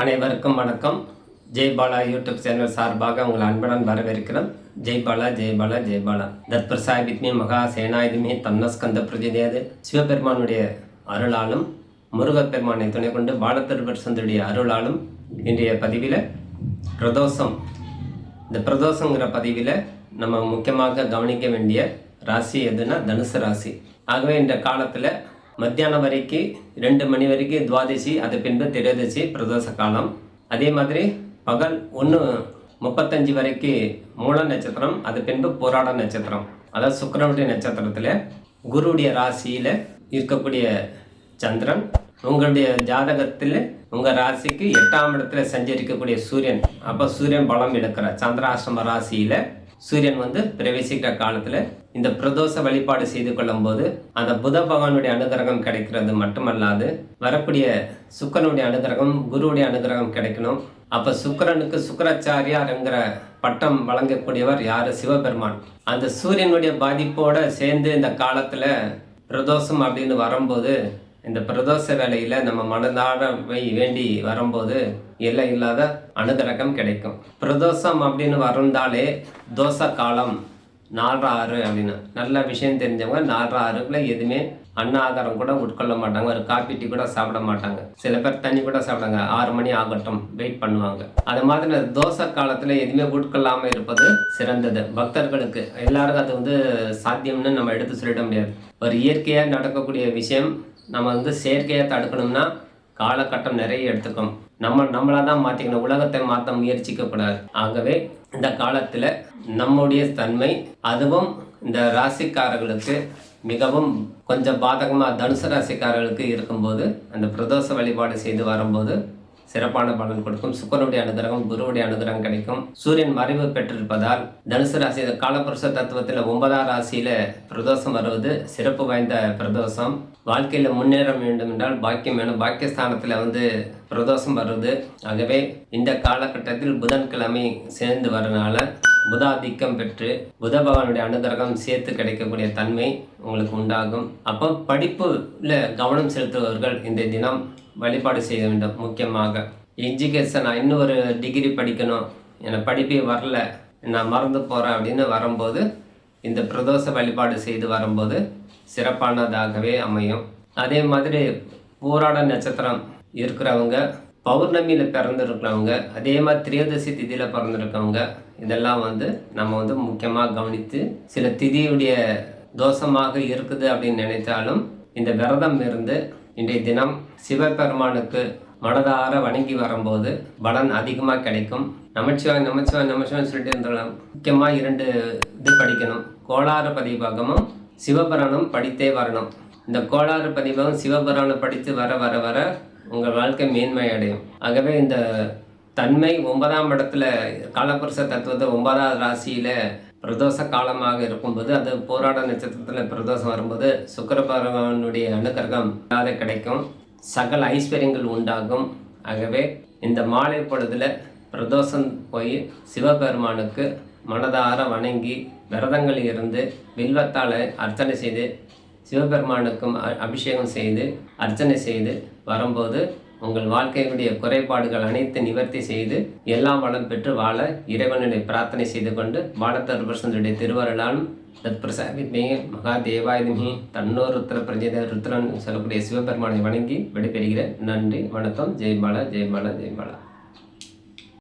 அனைவருக்கும் வணக்கம். Jaibala YouTube channel சார்பாக உங்கள் அன்புடன் வரவேற்கிறோம். ஜெய்பாலா ஜெய்பாலா ஜெய்பாலா தத்பிரசாபித்மி மகா சேனாயுதமி தன்னஸ்கந்த பிரதிதேது சிவபெருமானுடைய அருளாலும் முருகப்பெருமானை துணை கொண்டு பாலத்திருபர்சந்துடைய அருளாலும் இன்றைய பதிவில் பிரதோஷம். இந்த பிரதோஷங்கிற பதிவில் நம்ம முக்கியமாக கவனிக்க வேண்டிய ராசி எதுனா தனுசு ராசி. ஆகவே இந்த காலத்தில் மத்தியானம் வரைக்கும் ரெண்டு மணி வரைக்கும் துவாதசி அது பின்பு திரையதசி பிரதோஷ காலம். அதே மாதிரி பகல் ஒன்று முப்பத்தஞ்சு வரைக்கும் மூல நட்சத்திரம் அது பின்பு போராட நட்சத்திரம். அதாவது சுக்கரனுடைய நட்சத்திரத்தில் குருவுடைய ராசியில் இருக்கக்கூடிய சந்திரன் உங்களுடைய ஜாதகத்தில் உங்கள் ராசிக்கு எட்டாம் இடத்துல சஞ்சரிக்கக்கூடிய சூரியன். அப்போ சூரியன் பலம் எடுக்கிறார். சந்திராசிரம ராசியில் சூரியன் வந்து பிரவேசிக்கிற காலத்தில் இந்த பிரதோஷ வழிபாடு செய்து கொள்ளும்போது அந்த புத பகவானுடைய அனுகிரகம் கிடைக்கிறது மட்டுமல்லாது வரக்கூடிய சுக்கரனுடைய அனுகிரகம் குருவுடைய அனுகிரகம் கிடைக்கணும். அப்போ சுக்கிரனுக்கு சுக்கராச்சாரியார்ங்கிற பட்டம் வழங்கக்கூடியவர் யார்? சிவபெருமான். அந்த சூரியனுடைய பாதிப்போடு சேர்ந்து இந்த காலத்தில் பிரதோஷம் அப்படின்னு வரும்போது இந்த பிரதோஷ வேலையில் நம்ம மனதார வேண்டி வரும்போது எல்லை இல்லாத அனுகிரகம் கிடைக்கும். பிரதோஷம் அப்படின்னு வந்தாலே தோச காலம் நாலு ஆறு அப்படின்னு. நல்ல விஷயம் தெரிஞ்சவங்க நாலு ஆறுக்குள்ள எதுவுமே அன்னாகாரம் கூட உட்கொள்ள மாட்டாங்க ஒரு காப்பி டீ கூட சாப்பிட மாட்டாங்க. சில பேர் தண்ணி கூட சாப்பிடாங்க ஆறு மணி ஆகட்டும் வெயிட் பண்ணுவாங்க. அது மாதிரி தோசை காலத்தில் எதுவுமே உட்கொள்ளாமல் இருப்பது சிறந்தது. பக்தர்களுக்கு எல்லாருக்கும் அது வந்து சாத்தியம்னு நம்ம எடுத்து சொல்லிட முடியாது. ஒரு இயற்கையாக நடக்கக்கூடிய விஷயம் நம்ம வந்து செயற்கையாக தடுக்கணும்னா காலகட்டம் நிறைய எடுத்துக்கும். நம்ம நம்மளாக தான் மாற்றிக்கணும் உலகத்தை மாற்ற முயற்சிக்கக்கூடாது ஆகவே இந்த காலத்தில் நம்முடைய தன்மை அதுவும் இந்த ராசிக்காரர்களுக்கு மிகவும் கொஞ்சம் பாதகமாக தனுசு ராசிக்காரர்களுக்கு இருக்கும்போது அந்த பிரதோஷ வழிபாடு செய்து வரும்போது சிறப்பான பலன் கொடுக்கும். சுக்கரனுடைய அனுகிரகம் குருவுடைய அனுகிரகம் கிடைக்கும். சூரியன் மறைவு பெற்றிருப்பதால் தனுசு ராசி இந்த காலபுருஷ தத்துவத்தில் ஒன்பதாம் ராசியில பிரதோஷம் வருவது சிறப்பு வாய்ந்த பிரதோஷம். வாழ்க்கையில முன்னேற வேண்டும் என்றால் பாக்கியம் வேணும். பாக்கியஸ்தானத்தில் வந்து பிரதோஷம் வருது. ஆகவே இந்த காலகட்டத்தில் புதன்கிழமை சேர்ந்து வரனால புதாதிக்கம் பெற்று புத பகவானுடைய அனுகிரகம் சேர்த்து கிடைக்கக்கூடிய தன்மை உங்களுக்கு உண்டாகும். அப்போ படிப்புல கவனம் செலுத்துபவர்கள் இந்த தினம் வழிபாடு செய்ய வேண்டும். முக்கியமாக எஜுகேஷன் நான் இன்னொரு டிகிரி படிக்கணும். எனக்கு படிப்பே வரல. நான் மறந்து போகிறேன் அப்படின்னு வரும்போது இந்த பிரதோஷ வழிபாடு செய்து வரும்போது சிறப்பானதாகவே அமையும். அதே மாதிரி போராட நட்சத்திரம் இருக்கிறவங்க பௌர்ணமியில் பிறந்திருக்கிறவங்க அதே மாதிரி திரையோதசி திதியில் பிறந்திருக்கவங்க இதெல்லாம் வந்து நம்ம வந்து முக்கியமாக கவனித்து சில திதியுடைய தோஷமாக இருக்குது அப்படின்னு நினைத்தாலும் இந்த விரதம் இருந்து இன்றைய தினம் சிவபெருமானுக்கு மனதார வணங்கி வரும்போது பலன் அதிகமாக கிடைக்கும். நமச்சிவாய் நமச்சிவாய் நமச்சிவாய் சொல்லிட்டு இருந்தாலும் முக்கியமாக இரண்டு இது படிக்கணும். கோளாறு பதிவாகமும் சிவபுராணம் படித்தே வரணும். இந்த கோளாறு பதிவகம் சிவபுராணம் படித்து வர வர வர உங்கள் வாழ்க்கை மேன்மை அடையும். ஆகவே இந்த தன்மை ஒன்பதாம் இடத்துல காலபுருஷ தத்துவத்தை ஒன்பதாவது ராசியில் பிரதோஷ காலமாக இருக்கும்போது அது போராட நட்சத்திரத்தில் பிரதோஷம் வரும்போது சுக்கர பகவானுடைய அனுகிரகம் இல்லாத கிடைக்கும்? சகல ஐஸ்வர்யங்கள் உண்டாகும். ஆகவே இந்த மாலை பொழுதில் பிரதோஷம் போய் சிவபெருமானுக்கு மனதார வணங்கி விரதங்கள் இருந்து வில்வத்தால் அர்ச்சனை செய்து சிவபெருமானுக்கும் அ- அபிஷேகம் செய்து அர்ச்சனை செய்து வரும்போது உங்கள் வாழ்க்கையினுடைய குறைபாடுகள் அனைத்து நிவர்த்தி செய்து எல்லாம் வளம் பெற்று வாழ இறைவனுடைய பிரார்த்தனை செய்து கொண்டு பாலத்தருபர்சனுடைய திருவருளாலும் தத்பிரசாபித்மே மகாதேவாயுதிமி தன்னோர் ருத்ர பிரஜேத ருத்ரன் சொல்லக்கூடிய சிவபெருமானை வணங்கி விடைபெறுகிறேன். நன்றி வணக்கம். ஜெய் பாலா ஜெய்பாலா